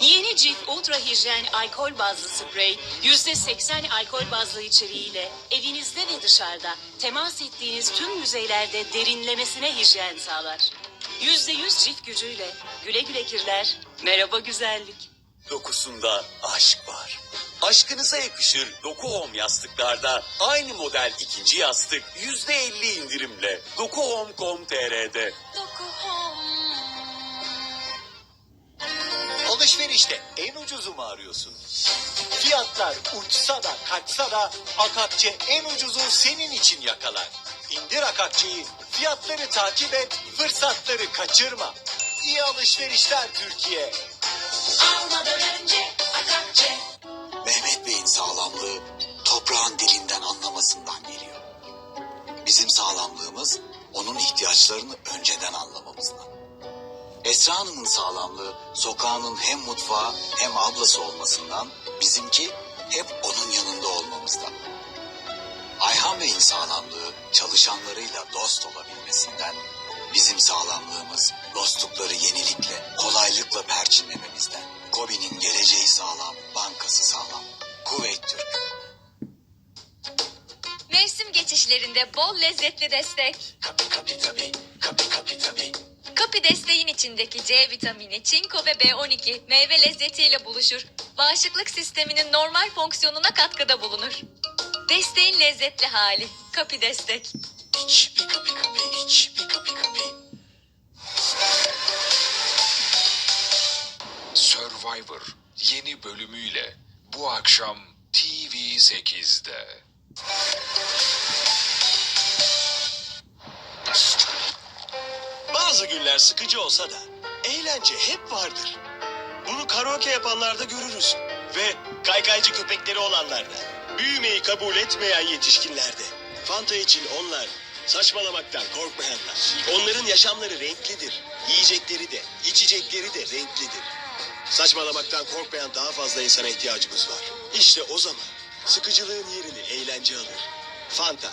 Yeni Cif Ultra Hijyen alkol bazlı sprey %80 alkol bazlı içeriğiyle evinizde ve dışarıda temas ettiğiniz tüm yüzeylerde derinlemesine hijyen sağlar. %100 cif gücüyle güle güle kirler, merhaba güzellik. Dokusunda aşk var. Aşkınıza yakışır Doku Home yastıklarda aynı model ikinci yastık yüzde elli indirimle dokuhome.com.tr'de. Alışverişte en ucuzu mu arıyorsun? Fiyatlar uçsa da kaçsa da Akakçe en ucuzu senin için yakalar. İndir Akakçe'yi, fiyatları takip et, fırsatları kaçırma. İyi alışverişler Türkiye. Almadan önce Akakçe. Mehmet Bey'in sağlamlığı toprağın dilinden anlamasından geliyor. Bizim sağlamlığımız onun ihtiyaçlarını önceden anlamamızdan. Esra Hanım'ın sağlamlığı sokağının hem mutfağı hem ablası olmasından, bizimki hep onun yanında olmamızdan. Ayhan Bey'in sağlamlığı çalışanlarıyla dost olabilmesinden, bizim sağlamlığımız dostlukları yenilikle, kolaylıkla perçinlememizden. Kobi'nin geleceği sağlam, bankası sağlam. Kuveyt Türk. Mevsim geçişlerinde bol lezzetli destek. Kapı kapı tabi, kapı kapı tabi. Kapı desteğin içindeki C vitamini, çinko ve B12 meyve lezzetiyle buluşur. Bağışıklık sisteminin normal fonksiyonuna katkıda bulunur. Desteğin lezzetli hali. Kapı destek. İç bir kapı kapı, iç bir kapı kapı. Survivor yeni bölümüyle bu akşam TV8'de. Bazı günler sıkıcı olsa da eğlence hep vardır. Bunu karaoke yapanlarda görürüz. Ve kaykaycı köpekleri olanlarda. Büyümeyi kabul etmeyen yetişkinlerde. Fanta için onlar saçmalamaktan korkmayanlar. Onların yaşamları renklidir. Yiyecekleri de, içecekleri de renklidir. Saçmalamaktan korkmayan daha fazla insana ihtiyacımız var. İşte o zaman sıkıcılığın yerini eğlence alır. Fanta,